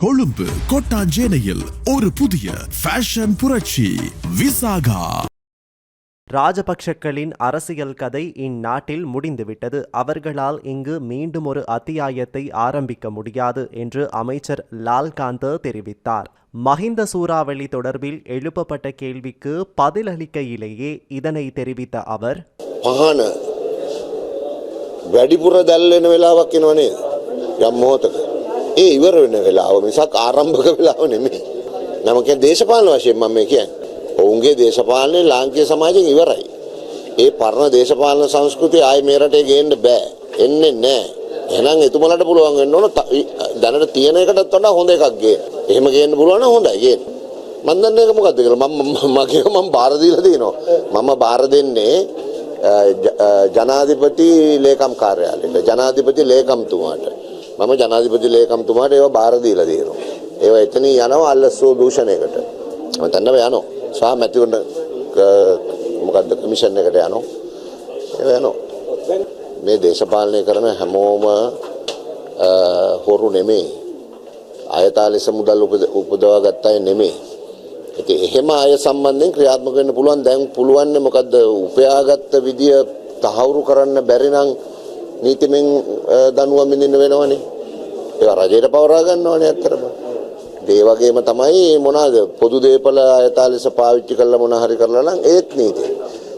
கொழும்பு கொட்டாஞ்சேனையில் ஒரு புதிய ஃபேஷன் புரட்சி விசாகா ராஜபக்ஷக்களின் அரசியல் கதை இந்நாட்டில் முடிந்துவிட்டது அவர்களால் இங்கு மீண்டும் ஒரு அத்தியாயத்தை ஆரம்பிக்க முடியாது என்று அமைச்சர் லால்காந்த தெரிவித்தார் மஹிந்த சூறாவளி தொடர்பில் எழுப்பப்பட்ட கேள்விக்கு பதிலளிக்கையிலேயே இதனை தெரிவித்த அவர் පහන වැඩිපුර දැල්වෙන වෙලාවක් එනවා නේද යම් මොහොතක ඒ ඉවර වෙන වෙලාව මිසක් ආරම්භක වෙලාව නෙමෙයි. නම කියන්නේ දේශපාලන වශයෙන් මම මේ කියන්නේ. ඔවුන්ගේ දේශපාලනේ ලාංකීය සමාජයෙන් ඉවරයි. ඒ පරණ දේශපාලන සංස්කෘතිය ආයේ මේ රටේ ගේන්න බෑ. එන්නේ නැහැ එහෙනම් එතුමලට පුළුවන් වෙන්න ඕන ත- යි- දැනට තියෙන එකටත් වඩා හොඳ එකක් ගේන්න. එහෙම ගේන්න පුළුවන් නම් හොඳයි ගේන්න. මම දන්නේ ඒක මොකද්ද කියලා. මම මම- මගේ මම බාර දීලා තියෙනවා මම බාර දෙන්නේ අ, ජ- අ, ජනාධිපති ලේකම් කාර්යාලයට. ජනාධිපති ලේකම්තුමාට. මම ජනාධිපති ලේකම්තුමාට ඒවා බාර දීලා තියෙනවා. ඒවා එතනින් යනවා අල්ලස්සෝ දූෂණයකට. මම තන්නව යනවා. සහ මැතිවරණ ක- මොකද්ද කමිෂන් එකට යනවා. ඒවා යනවා. මේ දේශපාලනය කරන හැමෝම අ, හොරු නෙමෙයි. අයතා ලෙස මුදල් උපද- උපදවා ගත්ත අය නෙමෙයි. ඉතින් එහෙම අය සම්බන්ධයෙන් ක්‍රියාත්මක වෙන්න පුළුවන්. දැන් පුළුවන් මොකද්ද? උපයාගත්ත විදිය තහවුරු කරන්න බැරි නම් නීතිමෙන් අ, දඬුවම් විඳින්න වෙනවනේ. ඒවා රජයට පවරා ගන්නවනේ ඇත්තටම. ඒ වගේම තමයි මොනවාද පොදු දේපල අයථා ලෙස පාවිච්චි කරලා මොන හරි කරලා නම් ඒත් නීතිය.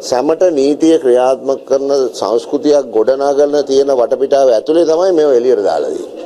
සැමට නීතිය ක්‍රියාත්මක කරන සංස්කෘතියක් ගොඩනගන තියෙන වටපිටාව ඇතුලේ තමයි මේව එළියට දාලා තියෙන්නේ.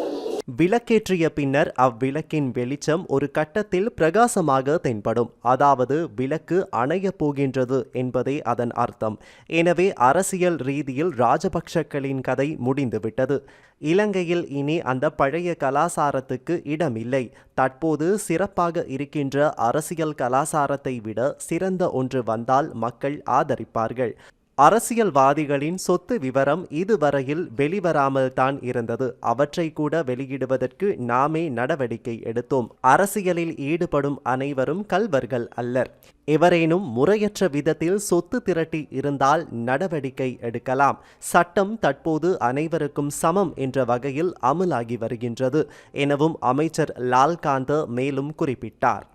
விளக்கேற்றிய பின்னர் அவ்விளக்கின் வெளிச்சம் ஒரு கட்டத்தில் பிரகாசமாக தென்படும். அதாவது விளக்கு அணையப் போகின்றது என்பதே அதன் அர்த்தம். எனவே அரசியல் ரீதியில் ராஜபக்ஷக்களின் கதை முடிந்துவிட்டது. இலங்கையில் இனி அந்த பழைய கலாசாரத்துக்கு இடமில்லை. தற்போது சிறப்பாக இருக்கின்ற அரசியல் கலாசாரத்தை விட சிறந்த ஒன்று வந்தால் மக்கள் ஆதரிப்பார்கள். அரசியல்வாதிகளின் சொத்து விவரம் இதுவரையில் வெளிவராமல் தான் இருந்தது. அவற்றை கூட வெளியிடுவதற்கு நாமே நடவடிக்கை எடுத்தோம். அரசியலில் ஈடுபடும் அனைவரும் கல்வர்கள் அல்லர். எவரேனும் முறையற்ற விதத்தில் சொத்து திரட்டி இருந்தால் நடவடிக்கை எடுக்கலாம். சட்டம் தற்போது அனைவருக்கும் சமம் என்ற வகையில் அமலாகி வருகின்றது. எனவும் அமைச்சர் லால்காந்த மேலும் குறிப்பிட்டார்.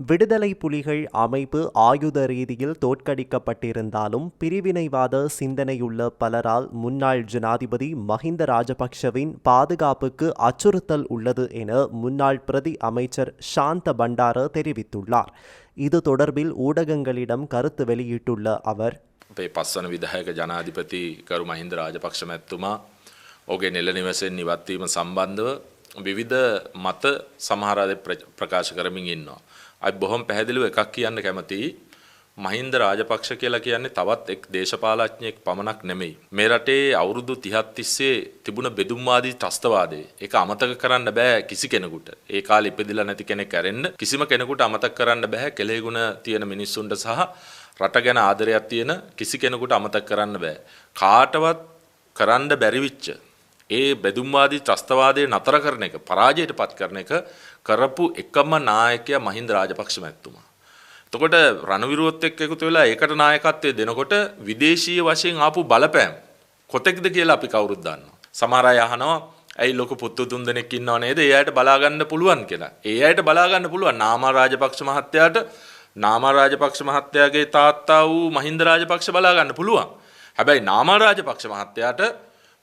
விடுதலை புலிகள் அமைப்பு ஆயுத ரீதியில் தோற்கடிக்கப்பட்டிருந்தாலும் பிரிவினைவாத சிந்தனையுள்ள பலரால் முன்னாள் ஜனாதிபதி மஹிந்த ராஜபக்ஷவின் பாதுகாப்புக்கு அச்சுறுத்தல் உள்ளது என முன்னாள் பிரதி அமைச்சர் சாந்த பண்டார தெரிவித்துள்ளார் இது தொடர்பில் ஊடகங்களிடம் கருத்து வெளியிட்டுள்ள அவர் අපේ පස්වන විදායක ජනාධිපති කරු මහින්ද රාජපක්ෂ මැත්තුමා ඕගේ නෙල්ල නිවසෙන් නිවත්වීම සම්බන්ධව විවිධ මත සමහරද ප්‍රකාශ කරමින් ඉන්නවා. අයි බොහොම පැහැදිලිව එකක් කියන්න කැමතියි මහින්ද රාජපක්ෂ කියලා කියන්නේ තවත් එක් දේශපාලඥයෙක් පමණක් නෙමෙයි. මේ රටේ අවුරුදු 30ක් තිස්සේ තිබුණ බෙදුම්වාදී ත්‍රස්තවාදය ඒක අමතක කරන්න බෑ කිසි කෙනෙකුට. ඒ කාලේ ඉපදිලා නැති කෙනෙක් ඇරෙන්න කිසිම කෙනෙකුට අමතක කරන්න බෑ කෙලෙගුණ තියෙන මිනිස්සුන්ට සහ රට ගැන ආදරයක් තියෙන කිසි කෙනෙකුට අමතක කරන්න බෑ. කාටවත් කරන්න බැරිවිච්ච. ඒ බෙදුම්වාදී ත්‍රස්තවාදය නතර කරන එක පරාජයට පත් කරන එක කරපු එකම නායකයා මහින්ද රාජපක්ෂ මැත්තුමා. එතකොට රණවිරුවත් එක්ක එකතු වෙලා ඒකට නායකත්වය දෙනකොට විදේශීය වශයෙන් ආපු බලපෑම් කොතෙක්ද කියලා අපි කවුරුත් දන්නවා. සමහර අය අහනවා ඇයි ලොකු පුත්තු තුන් දෙනෙක් ඉන්නව නේද? ඒ අයට බලා ගන්න පුළුවන් කියලා. ඒ අයට බලා ගන්න පුළුවන්. නාමා රාජපක්ෂ මහත්තයාට නාමා රාජපක්ෂ මහත්තයාගේ තාත්තා වූ මහින්ද රාජපක්ෂ බලා ගන්න පුළුවන්. හැබැයි නාමා රාජපක්ෂ මහත්තයාට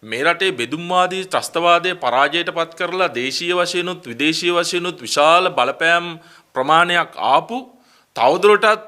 මේ රටේ බෙදුම්වාදී ත්‍රස්තවාදය පරාජයට පත් කරලා දේශීය වශයෙන්ුත් විදේශීය වශයෙන්ුත් විශාල බලපෑම් ප්‍රමාණයක් ආපු තවදුරටත්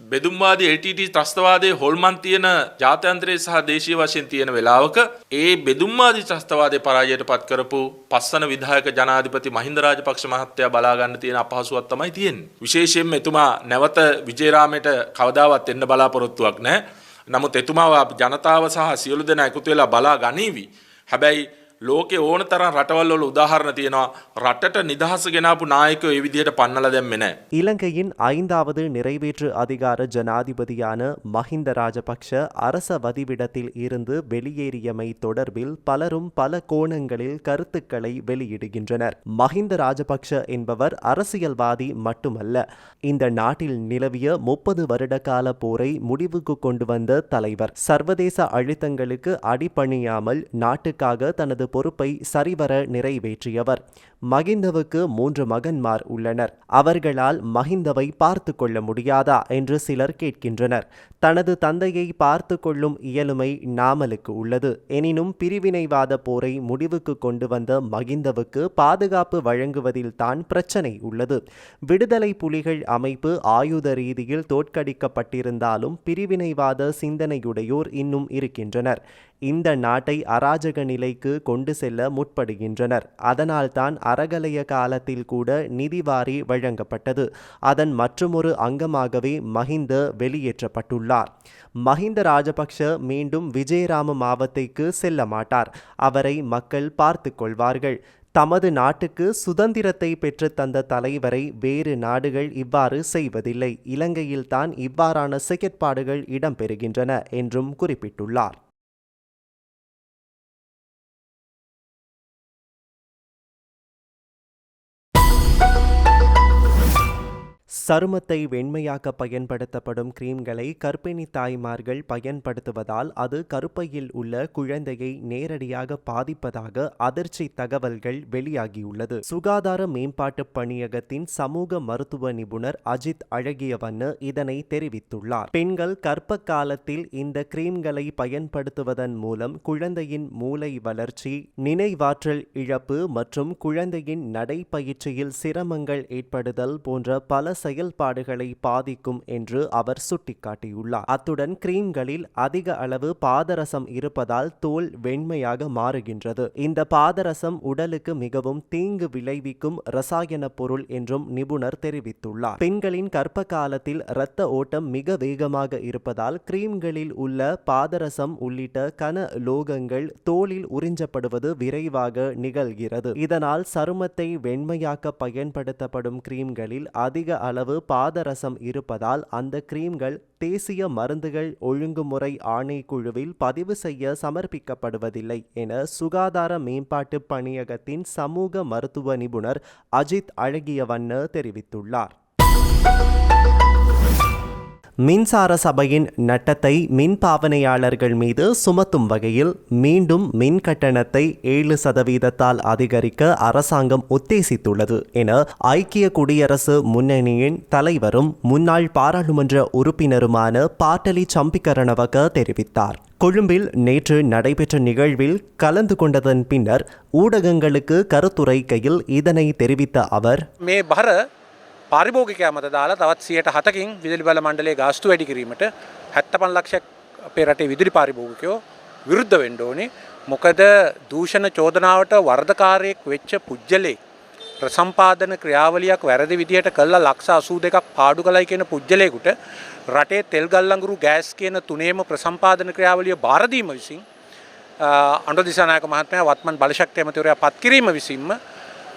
බෙදුම්වාදී LTT ත්‍රස්තවාදයේ හොල්මන් තියෙන ජාත්‍යන්තරයේ සහ දේශීය වශයෙන් තියෙන වෙලාවක ඒ බෙදුම්වාදී ත්‍රස්තවාදයේ පරාජයට පත් කරපු පස්වන විධායක ජනාධිපති මහින්ද රාජපක්ෂ මහත්තයා බලා ගන්න තියෙන අපහසුවක් තමයි තියෙන්නේ. විශේෂයෙන්ම එතුමා නැවත විජේරාමයට කවදාවත් එන්න බලාපොරොත්තුවක් නැහැ. නමුත් එතුමාව ජනතාව සහ සියලු දෙනා එකතු වෙලා බලා ගනීවි. හැබැයි ලෝකේ ඕන තරම් රටවල් වල උදාහරණ තියෙනවා රටට නිදහස ගෙනාපු නායකයෝ ඒ විදිහට පන්නලා දැම්මේ නැහැ. இலங்கையின் ஐந்தாவது நிறைவேற்று அதிகார ஜனாதிபதியான மஹிந்த ராஜபக்ஷ அரச வதிவிடத்தில் இருந்து வெளியேறியமை தொடர்பில் பலரும் பல கோணங்களில் கருத்துக்களை வெளியிடுகின்றனர் மஹிந்த ராஜபக்ஷ என்பவர் அரசியல்வாதி மட்டுமல்ல இந்த நாட்டில் நிலவிய முப்பது வருட கால போரை முடிவுக்கு கொண்டு வந்த தலைவர் சர்வதேச அழுத்தங்களுக்கு அடிபணியாமல் நாட்டுக்காக தனது பொறுப்பை சரிவர நிறைவேற்றியவர். மகிந்தவுக்கு மூன்று மகன்மார் உள்ளனர். அவர்களால் மகிந்தவை பார்த்து கொள்ள முடியாதா? என்று சிலர் கேட்கின்றனர். தனது தந்தையை பார்த்து கொள்ளும் இயலுமை நாமலுக்கு உள்ளது. எனினும் பிரிவினைவாத போரை முடிவுக்கு கொண்டு வந்த மகிந்தவுக்கு பாதுகாப்பு வழங்குவதில் தான் பிரச்சனை உள்ளது. விடுதலை புலிகள் அமைப்பு ஆயுத ரீதியில் தோற்கடிக்கப்பட்டிருந்தாலும் பிரிவினைவாத சிந்தனையுடையோர் இன்னும் இருக்கின்றனர். இந்த நாட்டை அராஜக நிலைக்கு கொண்டு செல்ல முற்படுகின்றனர். அதனால்தான் அறகலைய காலத்தில் கூட நிதிவாரி வழங்கப்பட்டது. அதன் மற்றுமொரு அங்கமாகவே மஹிந்த வெளியேற்றப்பட்டுள்ளார். மஹிந்த ராஜபக்ஷ மீண்டும் விஜயராம மாவத்தைக்கு செல்ல மாட்டார். அவரை மக்கள் பார்த்து கொள்வார்கள். தமது நாட்டுக்கு சுதந்திரத்தை பெற்று தந்த தலைவரை வேறு நாடுகள் இவ்வாறு செய்வதில்லை. இலங்கையில்தான் இவ்வாறான செயற்பாடுகள் இடம்பெறுகின்றன என்றும் குறிப்பிட்டுள்ளார். சருமத்தை வெண்மையாக்க பயன்படுத்தப்படும் கிரீம்களை கர்ப்பிணி தாய்மார்கள் பயன்படுத்துவதால் அது கருப்பையில் உள்ள குழந்தையை நேரடியாக பாதிப்பதாக அதிர்ச்சி தகவல்கள் வெளியாகியுள்ளது. சுகாதார மேம்பாட்டு பணியகத்தின் சமூக மருத்துவ நிபுணர் அஜித் அழகியவண்ணு இதனை தெரிவித்துள்ளார். பெண்கள் கர்ப்ப காலத்தில் இந்த கிரீம்களை பயன்படுத்துவதன் மூலம் குழந்தையின் மூளை வளர்ச்சி நினைவாற்றல் இழப்பு மற்றும் குழந்தையின் நடைப்பயிற்சியில் சிரமங்கள் ஏற்படுதல் போன்ற பல செயல்பாடுகளை பாதிக்கும் என்று அவர் சுட்டிக்காட்டியுள்ளார். அத்துடன் கிரீம்களில் அதிக அளவு பாதரசம் இருப்பதால் தோல் வெண்மையாக மாறுகின்றது. இந்த பாதரசம் உடலுக்கு மிகவும் தீங்கு விளைவிக்கும் ரசாயன பொருள் என்றும் நிபுணர் தெரிவித்துள்ளார். பெண்களின் கர்ப்ப காலத்தில் இரத்த ஓட்டம் மிக வேகமாக இருப்பதால் கிரீம்களில் உள்ள பாதரசம் உள்ளிட்ட கன லோகங்கள் தோலில் உறிஞ்சப்படுவது விரைவாக நிகழ்கிறது. இதனால் சருமத்தை வெண்மையாக்க பயன்படுத்தப்படும் கிரீம்களில் அதிக அளவு பாதரசம் இருப்பதால் அந்த கிரீம்கள் தேசிய மருந்துகள் ஒழுங்குமுறை ஆணைக்குழுவில் பதிவு செய்ய சமர்ப்பிக்கப்படுவதில்லை என சுகாதார மேம்பாட்டு பணியகத்தின் சமூக மருத்துவ நிபுணர் அஜித் அழகியவண்ண தெரிவித்துள்ளார். மின்சார சபையின் நட்டத்தை மின் பாவனையாளர்கள் மீது சுமத்தும் வகையில் மீண்டும் மின் கட்டணத்தை ஏழு சதவீதத்தால் அதிகரிக்க அரசாங்கம் உத்தேசித்துள்ளது என ஐக்கிய குடியரசு முன்னணியின் தலைவரும் முன்னாள் பாராளுமன்ற உறுப்பினருமான பாட்டலி சம்பிக்கரணவக தெரிவித்தார். கொழும்பில் நேற்று நடைபெற்ற நிகழ்வில் கலந்து கொண்டதன் பின்னர் ஊடகங்களுக்கு கருத்துரைக்கையில் இதனை தெரிவித்த அவர் පාරිභෝගිකයා මත දාලා තවත් සියයට හතකින් විදිලි බල මණ්ඩලේ ගාස්තු වැඩි කිරීමට හැත්තපන් ලක්ෂයක් අපේ රටේ විදුලි පාරිභෝගිකයෝ විරුද්ධ වෙන්න ඕනේ. මොකද දූෂණ චෝදනාවට වර්ධකාරයෙක් වෙච්ච පුද්ගලෙක් ප්‍රසම්පාදන ක්‍රියාවලියක් වැරදි විදිහට කළා ලක්ෂ 82ක් පාඩු කළයි කියන පුද්ගලයෙකුට රටේ තෙල් ගල්ලංගුරු ගෑස් කියන තුනේම ප්‍රසම්පාදන ක්‍රියාවලිය බාර දීම විසින් අනුර දිසානායක මහත්මයා වත්මන් බලශක්ති ඇමතිවරයා පත් කිරීම විසින්ම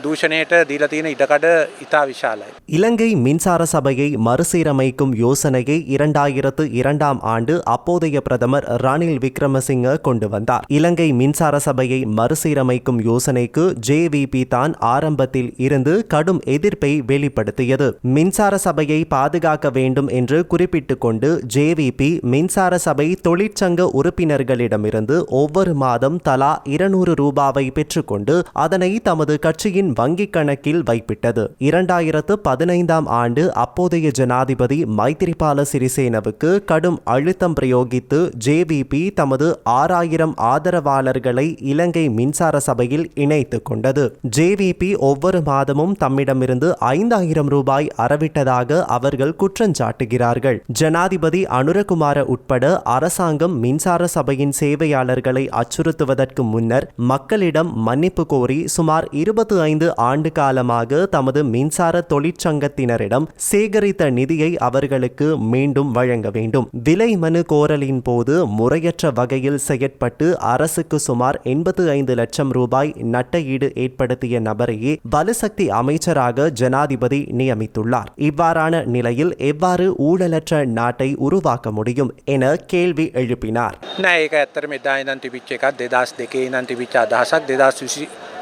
දූෂණයට දීලා තියෙන ඉඩකඩ ඉතා විශාලයි. இலங்கை மின்சார சபையை மறுசீரமைக்கும் யோசனையை இரண்டாயிரத்து இரண்டாம் ஆண்டு அப்போதைய பிரதமர் ரணில் விக்ரமசிங்க கொண்டு வந்தார் இலங்கை மின்சார சபையை மறுசீரமைக்கும் யோசனைக்கு ஜேவிபி தான் ஆரம்பத்தில் இருந்து கடும் எதிர்ப்பை வெளிப்படுத்தியது மின்சார சபையை பாதுகாக்க வேண்டும் என்று குறிப்பிட்டுக் கொண்டு ஜேவிபி மின்சார சபை தொழிற்சங்க உறுப்பினர்களிடமிருந்து ஒவ்வொரு மாதம் தலா இருநூறு ரூபாவை பெற்றுக்கொண்டு அதனை தமது கட்சியின் வங்கிக் கணக்கில் வைப்பிட்டது. இரண்டாயிரத்து பதினைந்தாம் ஆண்டு அப்போதைய ஜனாதிபதி மைத்திரிபால சிறிசேனவுக்கு கடும் அழுத்தம் பிரயோகித்து ஜேவிபி தமது ஆறாயிரம் ஆதரவாளர்களை இலங்கை மின்சார சபையில் இணைத்துக் கொண்டது. ஜேவிபி ஒவ்வொரு மாதமும் தம்மிடமிருந்து ஐந்தாயிரம் ரூபாய் அறவிட்டதாக அவர்கள் குற்றஞ்சாட்டுகிறார்கள் ஜனாதிபதி அனுரகுமார உட்பட அரசாங்கம் மின்சார சபையின் சேவையாளர்களை அச்சுறுத்துவதற்கு முன்னர் மக்களிடம் மன்னிப்பு கோரி சுமார் இருபத்தி ஐந்து ஆண்டு காலமாக தமது மின்சார தொழிற்சங்கத்தினரிடம் சேகரித்த நிதியை அவர்களுக்கு மீண்டும் வழங்க வேண்டும். விலை மனு கோரலின் போது முறையற்ற வகையில் செயற்பட்டு அரசுக்கு சுமார் எண்பத்து ஐந்து லட்சம் ரூபாய் நட்டஈடு ஏற்படுத்திய நபரையே பலுசக்தி அமைச்சராக ஜனாதிபதி நியமித்துள்ளார். இவ்வாறான நிலையில் எவ்வாறு ஊழலற்ற நாட்டை உருவாக்க முடியும் என கேள்வி எழுப்பினார்.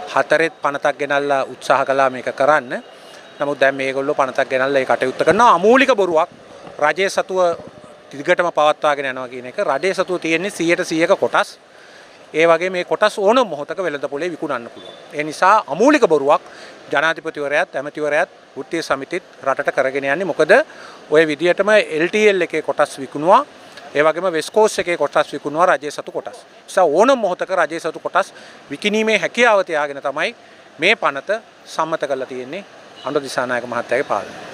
නෑ ඒක ඇත්තට මෙදා ඉඳන් තිබිච්ච එකක් දෙදස් දෙකේ ඉඳන් තිබිච්ච අදහසක් දෙදස් විසි හතරෙත් පනතක් ගෙනල්ලා උත්සාහ කලා මේක කරන්න. නමුත් දැන් මේගොල්ලෝ පනතක් ගෙනල්ලා ඒ කටයුත්ත කරනවා. අමූලික බොරුවක් රජයේ සතුව දිගටම පවත්වාගෙන යනවා කියන එක. රජයේ සතුව තියෙන්නේ 100ට 100ක කොටස්. ඒ වගේ මේ කොටස් ඕන මොහොතක වෙළඳ පොලේ විකුණන්න පුළුවන්. ඒ නිසා අමූලික බොරුවක් ජනාධිපතිවරයාත් ඇමතිවරයාත් වෘත්තීය සමිතිත් රටට කරගෙන යන්නේ මොකද? ওই විදියටම LTL එකේ කොටස් විකුණුවා. ඒ වගේම වෙස්කෝස් එකේ කොටස් විකුණුවා රජයේ සතු කොටස්. නිසා ඕනම මොහොතක රජයේ සතු කොටස් විකිණීමේ හැකියාව තියාගෙන තමයි මේ පනත සම්මත කරලා තියෙන්නේ අනුර දිසානායක මහත්තයාගේ පාලනය.